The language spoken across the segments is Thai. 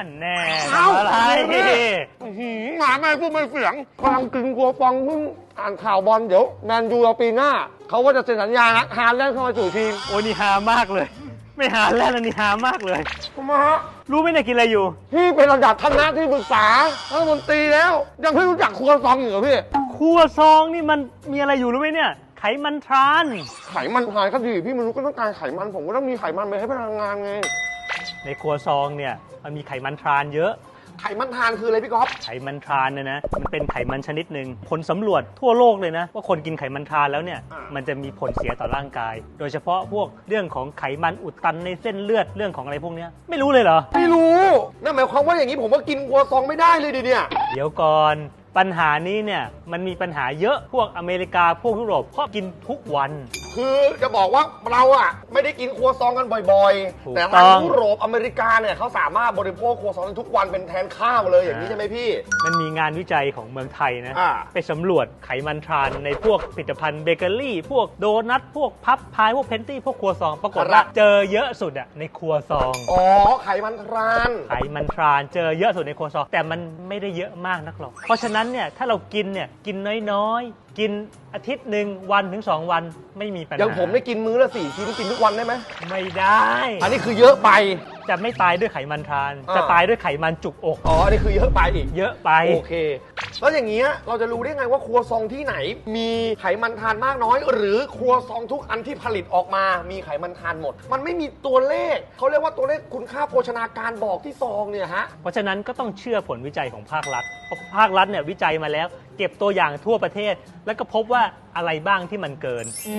อันแน่เอ้าทำอะไรอื้อหือหมาแม่พูดไม่เสียงกำลังกินครัวฟองเพิ่งอ่านข่าวบอลเดี๋ยวแมนยูเราปีหน้า เขาว่าจะเซ็นสัญญานะฮาแลนด์เข้ามาสู่ทีมโอ้ยนี่หามากเลย ไม่หาแล้วนะนี่หามากเลย ทำไมฮะรู้ไหมเนี่ยกินอะไรอยู่ พี่เป็นระดับคณะที่ปรึกษารัฐมนตรีแล้ว ยังไม่รู้จักครัวซองอีกเหรอพี่ครัวซองนี่มันมีอะไรอยู่รู้ไหมเนี่ย ไขมันทราน ไขมันทานก็ดีพี่มนุษย์ก็ต้องการไขมันผมก็ต้องมีไขมันไปให้พลังงานไง ในครัวซองเนี่ยมันมีไขมันทรานเยอะ ไขมันทานคืออะไรพี่ก๊อฟไขมันทรานเนี่ยนะมันเป็นไขมันชนิดหนึ่งผลสำรวจทั่วโลกเลยนะ ว่าคนกินไขมันทรานแล้วเนี่ยอ่ามัมันจะมีผลเสียต่อร่างกาย โดยเฉพาะพวกเรื่องของไขมันอุดตันในเส้นเลือดเรื่องของอะไรพวกเนี้ยไม่รู้เลยเหรอ ไม่รู้ นั่นหมายความว่าอย่างนี้ผมก็กินครัวซองไม่ได้เลยดิเนี่ย เดี๋ยวก่อน ปัญหานี้เนี่ยมันมีปัญหาเยอะพวกอเมริกาพวกยุโรปเพราะกินทุกวัน คือจะบอกว่าเราอะไม่ได้กินครัวซองกันบ่อยถูกๆแต่ต้ทางอง ยุโรปอเมริกาเนี่ยเขาสามารถบริโภคครัวซองทุกวันเป็นแทนข้าวเลยอย่างนี้อ่าใช่ไหมพี่ มันมีงานวิจัยของเมืองไทยนะ อ่า ไปสำรวจไขมันทรานในพวกผลิตภัณฑ์เบเกอรี่ พวกโดนัท พวกพับพาย พวกเพนตี้ พวกครัวซอง ปรากฏว่าเจอเยอะสุดอะในครัวซอง อ๋อไขมันทราน ไขมันทรานเจอเยอะสุดในครัวซองแต่มันไม่ได้เยอะมากนักหรอก เพราะฉะนั้นเนี่ยถ้าเรากินเนี่ยกินน้อยๆ กินอาทิตย์หนึ่งวันถึงสองวันไม่มีปัญหาอย่างผมได้กินมื้อละสี่ชิ้นกินทุกวันได้ไหมไม่ได้ อันนี้คือเยอะไป จะไม่ตายด้วยไขมันทรานอ่าจะตายด้วยไขมันจุกอกอ๋ออันนี้คือเยอะไปอีกเยอะไปโอเค แล้วอย่างเงี้ยเราจะรู้ได้ไงว่าครัวซองที่ไหน มีไขมันทานมากน้อย หรือครัวซองทุกอันที่ผลิตออกมา มีไขมันทานหมด มันไม่มีตัวเลขเขาเรียกว่าตัวเลขคุณค่าโภชนาการบอกที่ซองเนี่ยฮะเพราะฉะนั้นก็ต้องเชื่อผลวิจัยของภาครัฐเพราะ ภาครัฐเนี่ยวิจัยมาแล้ว เก็บตัวอย่างทั่วประเทศ แล้วก็พบว่าอะไรบ้างที่มันเกิน อื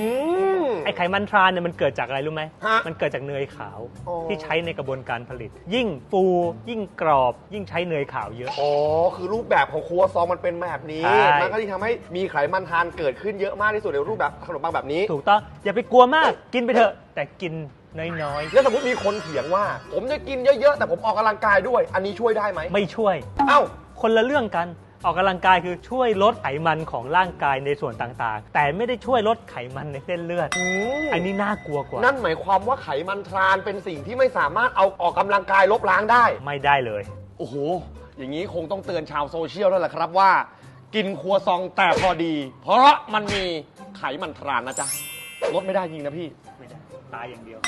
ม ไอ้ไขมันทรานเนี่ยมันเกิดจากอะไรรู้ไหม ฮะมันเกิดจากเนยขาวอ๋อที่ใช้ในกระบวนการผลิต ยิ่งฟู ยิ่งกรอบ ยิ่งใช้เนยขาวเยอะ อ๋อ คือรูปแบบของครัวซองมันเป็นแบบนี้ ใช่ มันก็ที่ทำให้มีไขมันทานเกิดขึ้นเยอะมากที่สุดในรูปแบบขนมปังแบบนี้ ถูกต้อง อย่าไปกลัวมาก กินไปเถอะ แต่กินน้อยแล้วสมมติมีคนเถียงว่า ผมจะกินเยอะๆ แต่ผมออกกำลังกายด้วย อันนี้ช่วยได้ไหมๆ ไม่ช่วย เอ้า คนละเรื่องกัน ออกกำลังกายคือช่วยลดไขมันของร่างกายในส่วนต่างๆ แต่ไม่ได้ช่วยลดไขมันในเส้นเลือดอืมอันนี้น่ากลัวกว่า นั่นหมายความว่าไขมันทรานเป็นสิ่งที่ไม่สามารถเอาออกกำลังกายลบล้างได้ ไม่ได้เลย โอ้โห อย่างนี้คงต้องเตือนชาวโซเชียลแล้วแหละครับว่า กินครัวซองแต่พอดี เพราะมันมีไขมันทรานนะจ๊ะ ลดไม่ได้จริงนะพี่ ไม่ได้ ตายอย่างเดียว